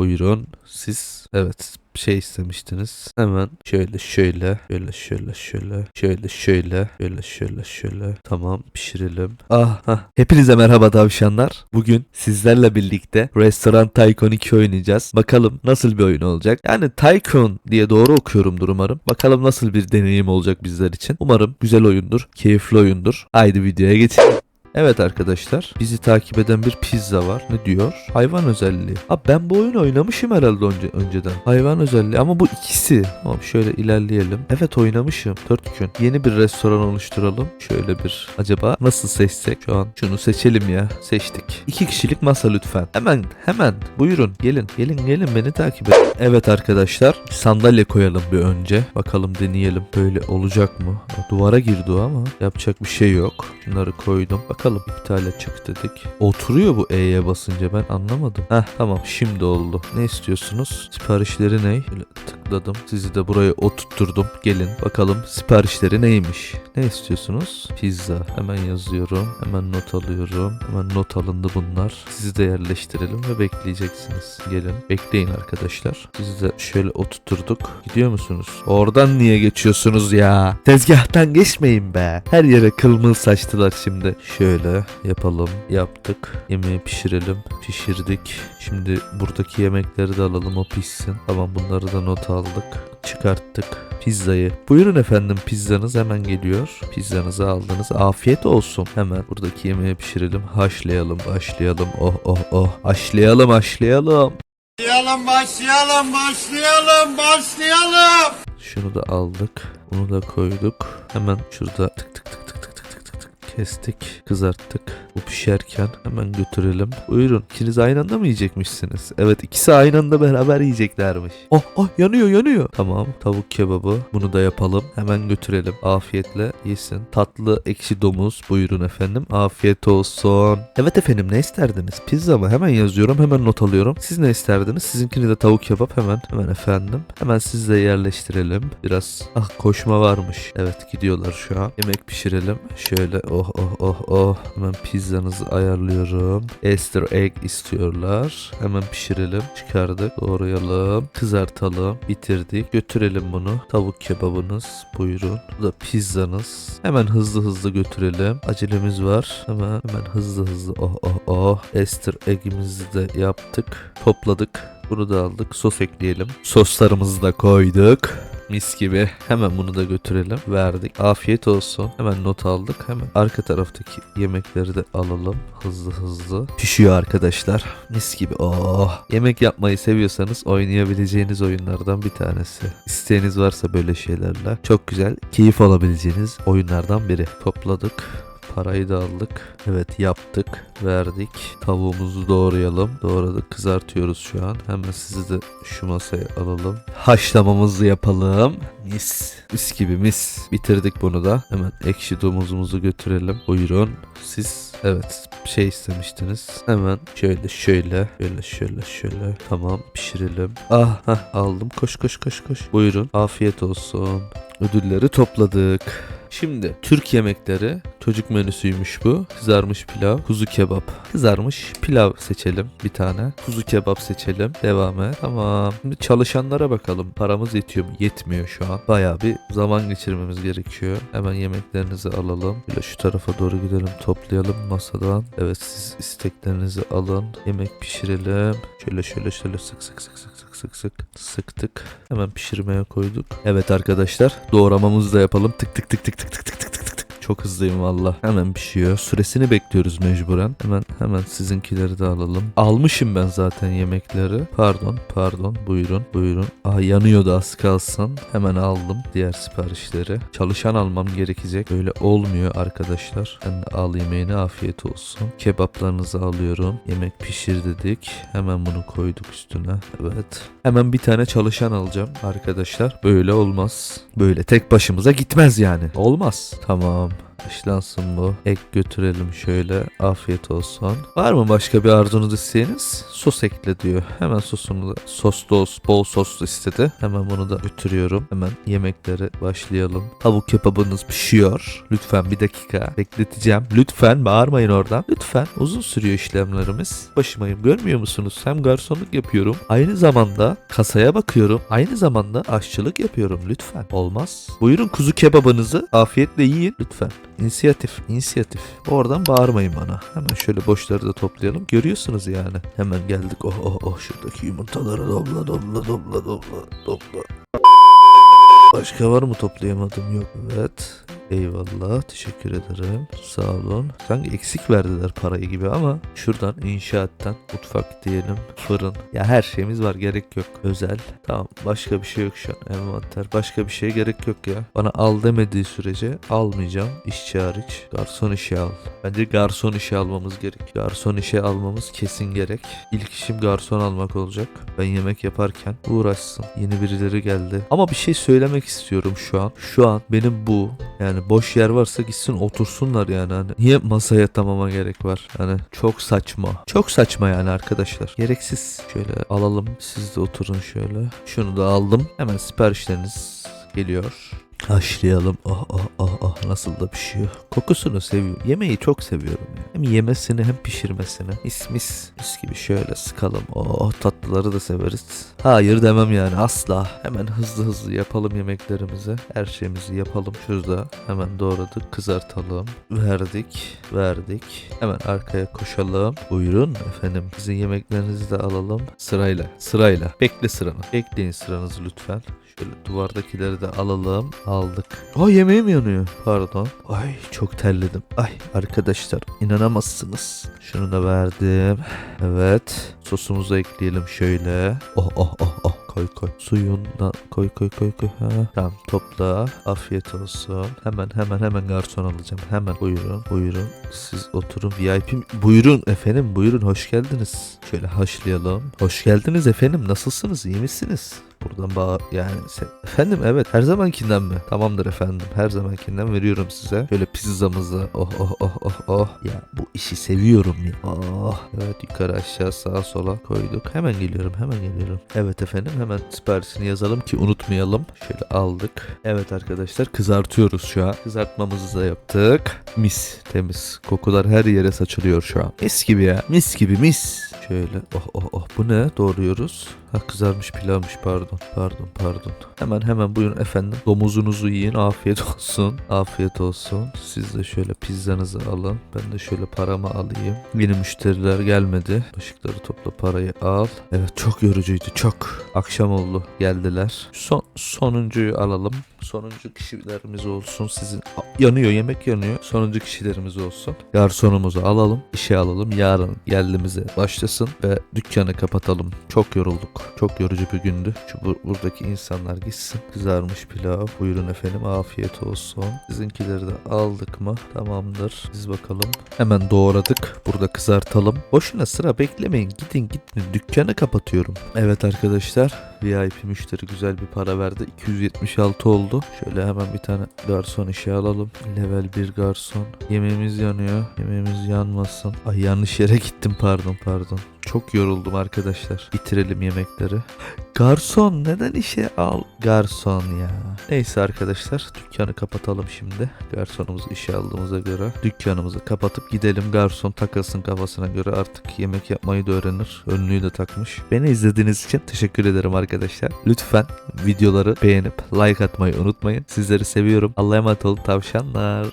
Buyurun siz evet şey istemiştiniz. Hemen şöyle şöyle şöyle şöyle şöyle şöyle şöyle şöyle şöyle şöyle tamam pişirelim. Ah hah. Hepinize merhaba tavşanlar. Bugün sizlerle birlikte Restoran Tycoon 2 oynayacağız. Bakalım nasıl bir oyun olacak. Yani Tycoon diye doğru okuyorumdur umarım. Bakalım nasıl bir deneyim olacak bizler için. Umarım güzel oyundur, keyifli oyundur. Haydi videoya geçelim. Evet arkadaşlar bizi takip eden bir pizza var. Ne diyor? Hayvan özelliği. Abi ben bu oyunu oynamışım herhalde önce, önceden. Hayvan özelliği ama bu ikisi. Tamam şöyle ilerleyelim. Evet oynamışım. Dört gün. Yeni bir restoran oluşturalım. Şöyle bir acaba nasıl seçsek şu an? Şunu seçelim ya. Seçtik. İki kişilik masa lütfen. Hemen hemen buyurun gelin gelin gelin beni takip edin. Evet arkadaşlar sandalye koyalım bir önce. Bakalım deneyelim. Böyle olacak mı? Duvara girdi o ama yapacak bir şey yok. Bunları koydum. Bakalım iptal edecek dedik. Oturuyor bu E'ye basınca ben anlamadım. Heh tamam şimdi oldu. Ne istiyorsunuz? Siparişleri ne? Böyle tıkladım. Sizi de buraya oturtturdum. Gelin bakalım siparişleri neymiş? Ne istiyorsunuz? Pizza. Hemen yazıyorum. Hemen not alıyorum. Hemen not alındı bunlar. Sizi de yerleştirelim ve bekleyeceksiniz. Gelin. Bekleyin arkadaşlar. Sizi de şöyle oturtturduk. Gidiyor musunuz? Oradan niye geçiyorsunuz ya? Tezgahtan geçmeyin be. Her yere kılmıl saçtılar şimdi. Şöyle yapalım. Yaptık. Yemeği pişirelim. Pişirdik. Şimdi buradaki yemekleri de alalım o pişsin. Tamam bunları da not aldık çıkarttık pizzayı. Buyurun efendim pizzanız hemen geliyor. Pizzanızı aldınız. Afiyet olsun. Hemen buradaki yemeği pişirelim. Haşlayalım, haşlayalım. Oh oh oh. Haşlayalım, haşlayalım. Başlayalım, başlayalım, başlayalım, başlayalım. Şunu da aldık. Bunu da koyduk. Hemen şurada tık tık tık kestik. Kızarttık. Bu pişerken hemen götürelim. Buyurun. İkiniz aynı anda mı yiyecekmişsiniz? Evet ikisi aynı anda beraber yiyeceklermiş. Oh oh yanıyor yanıyor. Tamam tavuk kebabı. Bunu da yapalım. Hemen götürelim. Afiyetle yesin. Tatlı ekşi domuz. Buyurun efendim. Afiyet olsun. Evet efendim ne isterdiniz? Pizza mı? Hemen yazıyorum. Hemen not alıyorum. Siz ne isterdiniz? Sizinkini de tavuk kebap hemen. Hemen efendim. Hemen siz de yerleştirelim. Biraz ah koşma varmış. Evet gidiyorlar şu an. Yemek pişirelim. Şöyle oh oh oh oh. Hemen pizzanızı ayarlıyorum. Easter egg istiyorlar. Hemen pişirelim. Çıkardık. Doğrayalım. Kızartalım. Bitirdik. Götürelim bunu. Tavuk kebabınız. Buyurun. Bu da pizzanız. Hemen hızlı hızlı götürelim. Acelemiz var. Hemen hemen hızlı hızlı. Oh oh oh. Easter egg'imizi de yaptık. Topladık. Bunu da aldık. Sos ekleyelim. Soslarımızı da koyduk. Mis gibi. Hemen bunu da götürelim. Verdik. Afiyet olsun. Hemen not aldık. Hemen arka taraftaki yemekleri de alalım. Hızlı hızlı. Pişiyor arkadaşlar. Mis gibi. Oh. Yemek yapmayı seviyorsanız oynayabileceğiniz oyunlardan bir tanesi. İsteğiniz varsa böyle şeylerle çok güzel keyif alabileceğiniz oyunlardan biri. Topladık. Parayı da aldık. Evet yaptık. Verdik. Tavuğumuzu doğrayalım. Doğradık. Kızartıyoruz şu an. Hemen sizi de şu masaya alalım. Haşlamamızı yapalım. Mis. Mis gibi mis. Bitirdik bunu da. Hemen ekşi domuzumuzu götürelim. Buyurun. Siz evet şey istemiştiniz. Hemen şöyle şöyle şöyle şöyle şöyle. Tamam pişirelim. Ah hah, aldım. Koş koş koş koş. Buyurun. Afiyet olsun. Ödülleri topladık. Şimdi Türk yemekleri çocuk menüsüymüş bu. Kızarmış pilav, kuzu kebap. Kızarmış pilav seçelim bir tane. Kuzu kebap seçelim. Devam et. Tamam. Şimdi çalışanlara bakalım. Paramız yetiyor mu? Yetmiyor şu an. Bayağı bir zaman geçirmemiz gerekiyor. Hemen yemeklerinizi alalım. Böyle şu tarafa doğru gidelim. Toplayalım masadan. Evet siz isteklerinizi alın. Yemek pişirelim. Şöyle şöyle şöyle sık sık sık sık sık sık sık sıktık. Hemen pişirmeye koyduk. Evet arkadaşlar doğramamızı da yapalım. Tık tık tık tık tık tık tık tık tık. Çok hızlıyım valla. Hemen pişiyor. Süresini bekliyoruz mecburen. Hemen hemen sizinkileri de alalım. Almışım ben zaten yemekleri. Pardon pardon buyurun buyurun. Aa yanıyordu az kalsın. Hemen aldım diğer siparişleri. Çalışan almam gerekecek. Böyle olmuyor arkadaşlar. Ben de al yemeğine afiyet olsun. Kebaplarınızı alıyorum. Yemek pişir dedik. Hemen bunu koyduk üstüne. Evet. Hemen bir tane çalışan alacağım arkadaşlar. Böyle olmaz. Böyle tek başımıza gitmez yani. Olmaz. Tamam. Haşlansın bu. Ek götürelim şöyle. Afiyet olsun. Var mı başka bir arzunuz isteğiniz? Sos ekle diyor. Hemen sosunu da soslu bol soslu istedi. Hemen bunu da götürüyorum. Hemen yemeklere başlayalım. Tavuk kebabınız pişiyor. Lütfen bir dakika bekleteceğim. Lütfen bağırmayın oradan. Lütfen uzun sürüyor işlemlerimiz. Başımayım görmüyor musunuz? Hem garsonluk yapıyorum. Aynı zamanda kasaya bakıyorum. Aynı zamanda aşçılık yapıyorum. Lütfen. Olmaz. Buyurun kuzu kebabınızı afiyetle yiyin. Lütfen. İnisiyatif, inisiyatif. Oradan bağırmayın bana. Hemen şöyle boşları da toplayalım. Görüyorsunuz yani. Hemen geldik. Oh oh oh şuradaki yumurtaları dobla dobla dobla dobla dobla. Başka var mı toplayamadım yok. Evet. Eyvallah. Teşekkür ederim. Sağ olun. Sanki eksik verdiler parayı gibi ama şuradan inşaattan mutfak diyelim. Fırın. Ya her şeyimiz var. Gerek yok. Özel. Tamam. Başka bir şey yok şu an. Envanter. Başka bir şeye gerek yok ya. Bana al demediği sürece almayacağım. İşçi hariç. Garson işe al. Bence garson işe almamız gerek. Garson işe almamız kesin gerek. İlk işim garson almak olacak. Ben yemek yaparken uğraşsın. Yeni birileri geldi. Ama bir şey söylemek istiyorum şu an. Şu an benim bu yani boş yer varsa gitsin otursunlar yani. Hani niye masaya tamama gerek var? Hani çok saçma. Çok saçma yani arkadaşlar. Gereksiz. Şöyle alalım. Siz de oturun şöyle. Şunu da aldım. Hemen siparişleriniz geliyor. Haşlayalım. Oh oh oh oh nasıl da pişiyor. Kokusunu seviyorum. Yemeği çok seviyorum ya. Hem yemesini hem pişirmesini. Mis mis. Mis gibi şöyle sıkalım. Oh tatlıları da severiz. Hayır demem yani asla. Hemen hızlı hızlı yapalım yemeklerimizi. Her şeyimizi yapalım. Şurada hemen doğradık. Kızartalım. Verdik. Verdik. Hemen arkaya koşalım. Buyurun efendim. Sizin yemeklerinizi de alalım. Sırayla. Sırayla. Bekle sıranı. Bekleyin sıranızı lütfen. Şöyle duvardakileri de alalım. Aldık. Aa yemeğim yanıyor. Pardon. Ay çok terledim. Ay arkadaşlar inanamazsınız. Şunu da verdim. Evet. Sosumuzu ekleyelim şöyle. Oh oh oh oh. Koy koy. Suyundan koy koy koy koy. Ha. Tamam topla. Afiyet olsun. Hemen hemen hemen garson alacağım. Hemen buyurun buyurun. Siz oturun VIP. Buyurun efendim buyurun hoş geldiniz. Şöyle haşlayalım. Hoş geldiniz efendim. Nasılsınız? İyi misiniz? Buradan bağ yani sen... efendim evet her zamankinden mi? Tamamdır efendim her zamankinden veriyorum size. Şöyle pizzamızı oh oh oh oh oh. Ya bu işi seviyorum ya. Oh. Evet yukarı aşağı sağa sola koyduk. Hemen geliyorum hemen geliyorum. Evet efendim hemen siparişini yazalım ki unutmayalım. Şöyle aldık. Evet arkadaşlar kızartıyoruz şu an. Kızartmamızı da yaptık. Mis temiz. Kokular her yere saçılıyor şu an. Mis gibi ya. Mis gibi mis. Şöyle oh oh oh bu ne doğruyoruz. Ha kızarmış pilavmış pardon. Pardon pardon. Hemen hemen buyurun efendim. Domuzunuzu yiyin afiyet olsun. Afiyet olsun. Siz de şöyle pizzanızı alın. Ben de şöyle paramı alayım. Yeni müşteriler gelmedi. Işıkları topla parayı al. Evet çok yorucuydu çok. Akşam oldu geldiler. Son, sonuncuyu alalım. Sonuncu kişilerimiz olsun sizin. Yanıyor yemek yanıyor. Sonuncu kişilerimiz olsun. Garsonumuzu alalım. işe alalım. Yarın geldiğimize başlasın ve dükkanı kapatalım. Çok yorulduk. Çok yorucu bir gündü. Şu bu- buradaki insanlar gitsin. Kızarmış pilav. Buyurun efendim afiyet olsun. Sizinkileri de aldık mı? Tamamdır. Biz bakalım. Hemen doğradık. Burada kızartalım. Boşuna sıra beklemeyin. Gidin gidin. Dükkanı kapatıyorum. Evet arkadaşlar. VIP müşteri güzel bir para verdi. 276 oldu. Şöyle hemen bir tane garson işe alalım. Level 1 garson. Yemeğimiz yanıyor. Yemeğimiz yanmasın. Ay yanlış yere gittim pardon pardon. Çok yoruldum arkadaşlar. Bitirelim yemekleri. Garson neden işe al? Garson ya. Neyse arkadaşlar dükkanı kapatalım şimdi. Garsonumuzu işe aldığımıza göre dükkanımızı kapatıp gidelim. Garson takılsın kafasına göre artık yemek yapmayı da öğrenir. Önlüğü de takmış. Beni izlediğiniz için teşekkür ederim arkadaşlar. Lütfen videoları beğenip like atmayı unutmayın. Sizleri seviyorum. Allah'a emanet olun tavşanlar.